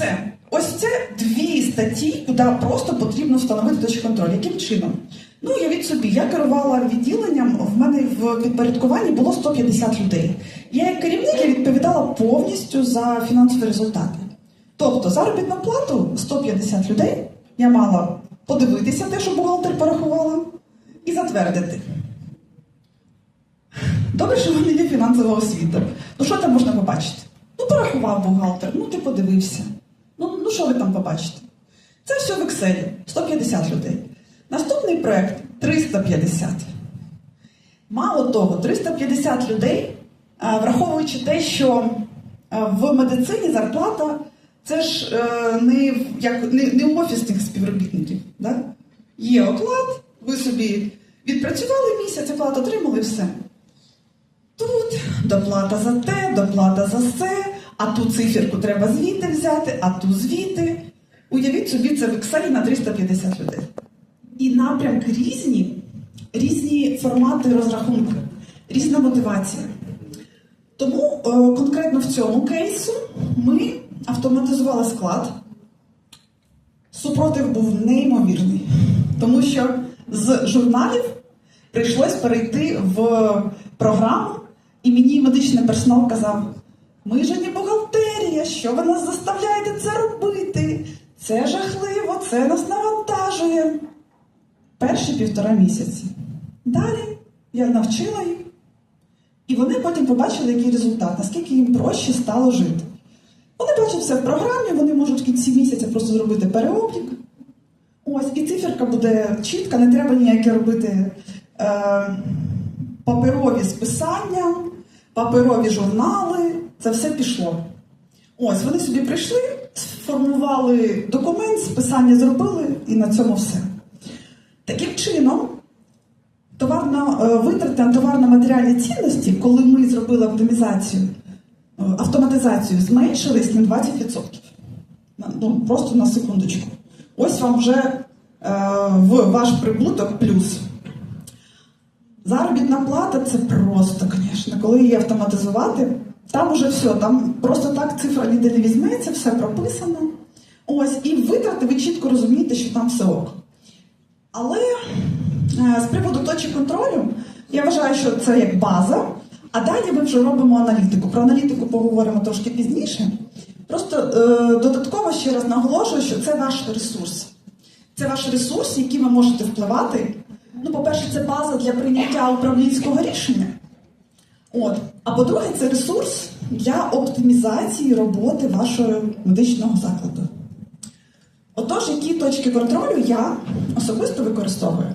Все. Ось це дві статті, куди просто потрібно встановити точку контролю. Яким чином? Ну, уявіть собі, я керувала відділенням, в мене в підпорядкуванні було 150 людей. Я як керівник я відповідала повністю за фінансові результати. Тобто заробітну плату 150 людей я мала подивитися те, що бухгалтер порахувала, і затвердити. Добре, що в мене є фінансова освіта. Ну що там можна побачити? Ну, порахував бухгалтер, ну ти подивився. Ну, ну що ви там побачите? Це все в Excel, 150 людей. Наступний проект 350. Мало того, 350 людей, враховуючи те, що в медицині зарплата це ж е, не, як, не, не у офісних співробітників. Да? Є оклад, ви собі відпрацювали місяць, оклад отримали і все. Тут доплата за те, доплата за все, а ту циферку треба звідти взяти, а ту звідти. Уявіть собі, це в Excel на 350 людей. І напрямки різні, різні формати розрахунку, різна мотивація. Тому е, конкретно в цьому кейсу ми автоматизували склад. Супротив був неймовірний, тому що з журналів прийшлось перейти в програму, і мені медичний персонал казав: ми ж не бухгалтерія, що ви нас заставляєте це робити? Це жахливо, це нас навантажує. Перші півтора місяці. Далі я навчила їх, і вони потім побачили, який результат, наскільки їм проще стало жити. Вони бачать все в програмі, вони можуть в кінці місяця просто зробити переоблік. Ось, і циферка буде чітка, не треба ніяке робити е, паперові списання, паперові журнали. Це все пішло. Ось, вони собі прийшли, сформували документ, списання зробили, і на цьому все. Таким чином, товарно, е, витрати на товарно-матеріальні цінності, коли ми зробили оптимізацію, е, автоматизацію, зменшились на 20%. Ну, просто на секундочку. Ось вам вже е, в ваш прибуток плюс. Заробітна плата це просто, звісно. Коли її автоматизувати, там уже все, там просто так цифра ніде не візьметься, все прописано. Ось, і витрати ви чітко розумієте, що там все ок. Але е, з приводу точок контролю, я вважаю, що це як база, а далі ми вже робимо аналітику. Про аналітику поговоримо трошки пізніше. Просто е, додатково ще раз наголошую, що це ваш ресурс. Це ваш ресурс, який ви можете впливати. Ну, по-перше, це база для прийняття управлінського рішення. От. А по-друге, це ресурс для оптимізації роботи вашого медичного закладу. Отож, які точки контролю я особисто використовую?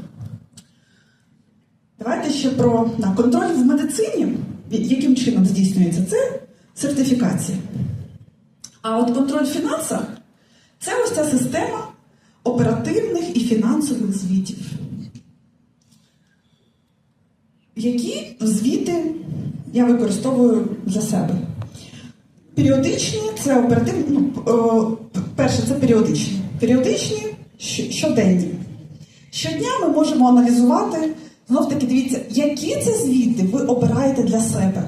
Давайте ще про на, контроль в медицині, яким чином здійснюється це сертифікація. А от контроль в фінансах це ось ця система оперативних і фінансових звітів. Які звіти я використовую для себе? Періодичні це оперативні, ну, е, перше, це періодичні. Періодичні щоденні. Щодня ми можемо аналізувати, знов таки дивіться, які це звіти ви обираєте для себе,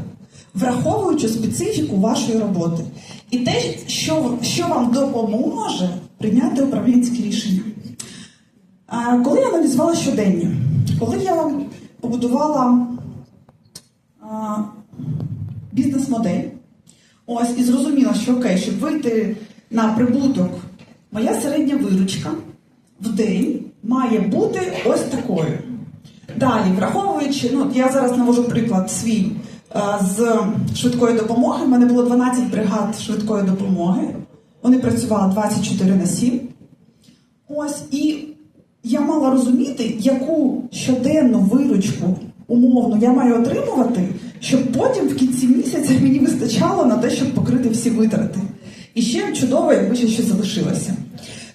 враховуючи специфіку вашої роботи. І те, що, що вам допоможе прийняти управлінське рішення. А, Коли я аналізувала щоденні, коли я побудувала бізнес-модель, ось і зрозуміла, що окей, щоб вийти на прибуток, моя середня виручка в день має бути ось такою. Далі, враховуючи, ну я зараз навожу приклад свій е, з швидкої допомоги. У мене було 12 бригад швидкої допомоги. Вони працювали 24 на 7. Ось і я мала розуміти, яку щоденну виручку умовно я маю отримувати, щоб потім в кінці місяця мені вистачало на те, щоб покрити всі витрати. І ще чудово, якби ще щось залишилося.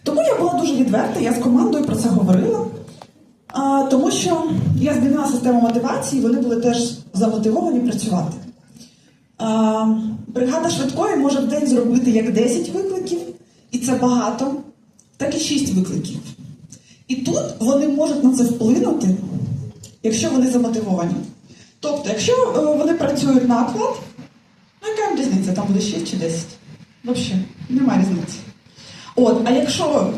Тому я була дуже відверта, я з командою про це говорила. А, тому що я змінила систему мотивації, вони були теж замотивовані працювати. А, бригада швидкої може в день зробити як 10 викликів, і це багато, так і 6 викликів. І тут вони можуть на це вплинути, якщо вони замотивовані. Тобто, якщо е, вони працюють на оклад, ну яка їм різниця, там буде 6 чи 10? Взагалі, немає різниці. От, а якщо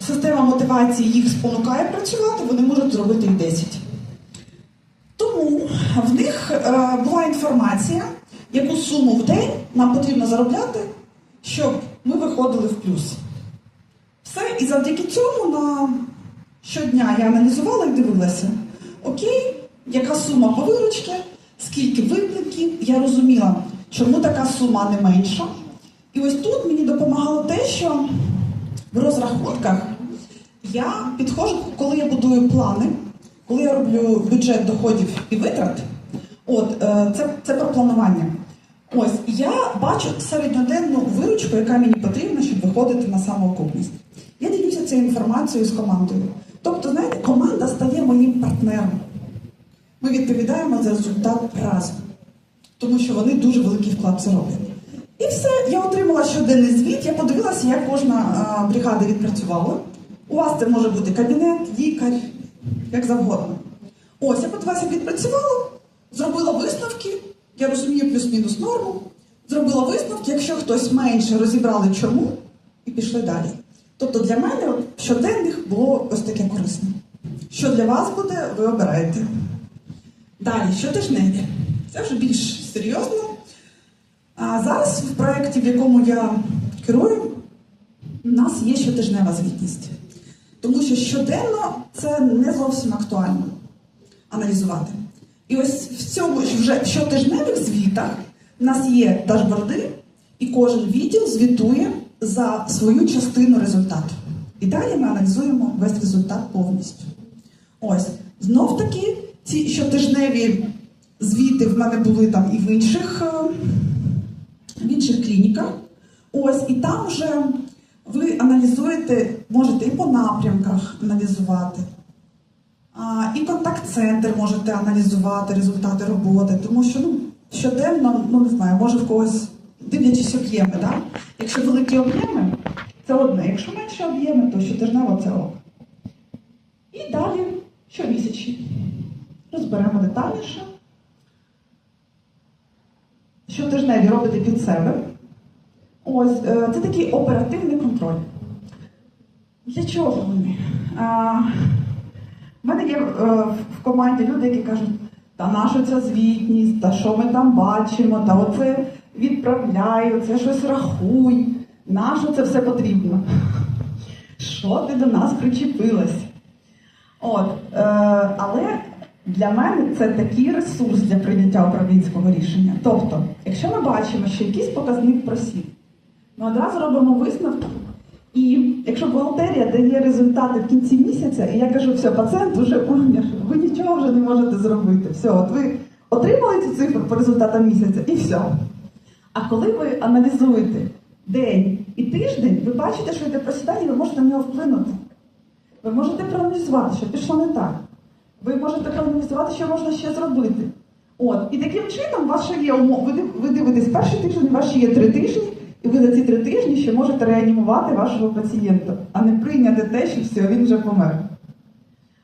система мотивації їх спонукає працювати, вони можуть зробити і 10. Тому в них е, була інформація, яку суму в день нам потрібно заробляти, щоб ми виходили в плюс. Все, і завдяки цьому на щодня я аналізувала і дивилася, окей, яка сума по виручці, скільки викликів, я розуміла, чому така сума не менша. І ось тут мені допомагало те, що в розрахунках я підходжу, коли я будую плани, коли я роблю бюджет доходів і витрат, от е, це, це про планування. Ось я бачу середньоденну виручку, яка мені потрібна, щоб виходити на самоокупність. Я ділюся цією інформацією з командою. Тобто, знаєте, команда стає моїм партнером. Ми відповідаємо за результат разом, тому що вони дуже великий вклад це роблять. І все, я отримала щоденний звіт, я подивилася, як кожна а, бригада відпрацювала. У вас це може бути кабінет, лікар, як завгодно. Ось, я подивилася, відпрацювала, зробила висновки, я розумію плюс-мінус норму. Зробила висновки, якщо хтось менше розібрали чому, і пішли далі. Тобто для мене щоденних було ось таке корисне. Що для вас буде, ви обираєте. Далі, щотижневі. Це вже більш серйозно. А зараз в проєкті, в якому я керую, у нас є щотижнева звітність. Тому що щоденно це не зовсім актуально аналізувати. І ось в цьому вже щотижневих звітах у нас є дашборди, і кожен відділ звітує за свою частину результату. І далі ми аналізуємо весь результат повністю. Ось, знов таки, ці щотижневі звіти в мене були там і в інших, е, в інших клініках. Ось, і там вже ви аналізуєте, можете і по напрямках аналізувати. І контакт-центр можете аналізувати результати роботи, тому що ну, щоденно, ну не знаю, може в когось дивлячись об'єми, да? якщо великі об'єми, це одне, якщо менше об'єми, то щотижнево це ок. І далі щомісячні. Розберемо детальніше. Щотижневі робите під себе. Ось е, це такий оперативний контроль. Для чого вони? В мене є е, в команді люди, які кажуть, та наша ця звітність, та що ми там бачимо, та оце відправляю, це щось рахуй, нащо це все потрібно? Що ти до нас причепилась? От, е, але для мене це такий ресурс для прийняття управлінського рішення. Тобто, якщо ми бачимо, що якийсь показник просів, ми одразу робимо висновки. І якщо бухгалтерія дає результати в кінці місяця, і я кажу, все, пацієнт вже умер, ви нічого вже не можете зробити. Все, от ви отримали цю цифру по результатам місяця і все. А коли ви аналізуєте день і тиждень, ви бачите, що йде просідання, ви можете на нього вплинути. Ви можете проаналізувати, що пішло не так. Ви можете проаналізувати, що можна ще зробити. От, і таким чином, у є умов. Ви, дивитесь перший тиждень, ще є три тижні, і ви за ці три тижні ще можете реанімувати вашого пацієнта, а не прийняти те, що все, він вже помер.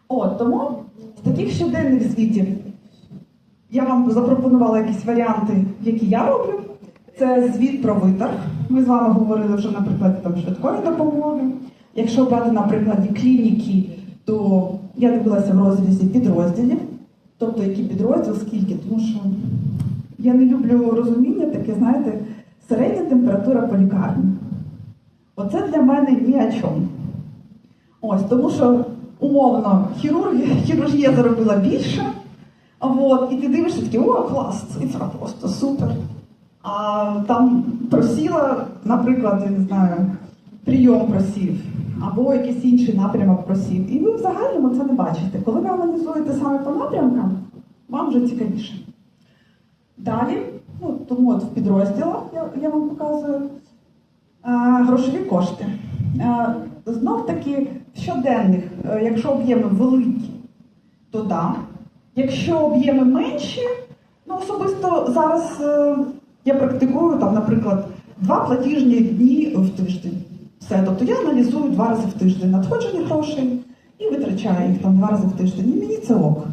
От, тому з таких щоденних звітів я вам запропонувала якісь варіанти, які я роблю. Це звіт про виторг. Ми з вами говорили вже, наприклад, там швидкої допомоги. Якщо брати на прикладі клініки, то я дивилася в розрізі підрозділів, тобто який підрозділ, скільки, тому що я не люблю розуміння таке, знаєте, середня температура по лікарні. Оце для мене ні о чому. Ось, тому що умовно хірургія, хірургія заробила більше, от, і ти дивишся такий, о, клас, цифра просто супер. А там просіла, наприклад, я не знаю, прийом просів, або якийсь інший напрямок просів. І ви в загальному це не бачите. Коли ви аналізуєте саме по напрямкам, вам вже цікавіше. Далі, ну, тому от в підрозділах я, я вам показую а, грошові кошти. А, знов таки в щоденних, е, якщо об'єми великі, то да. Якщо об'єми менші, ну особисто зараз е, я практикую там, наприклад, два платіжні дні в тиждень. Все, тобто я аналізую два рази в тиждень надходження грошей і витрачаю їх там два рази в тиждень. І мені це ок.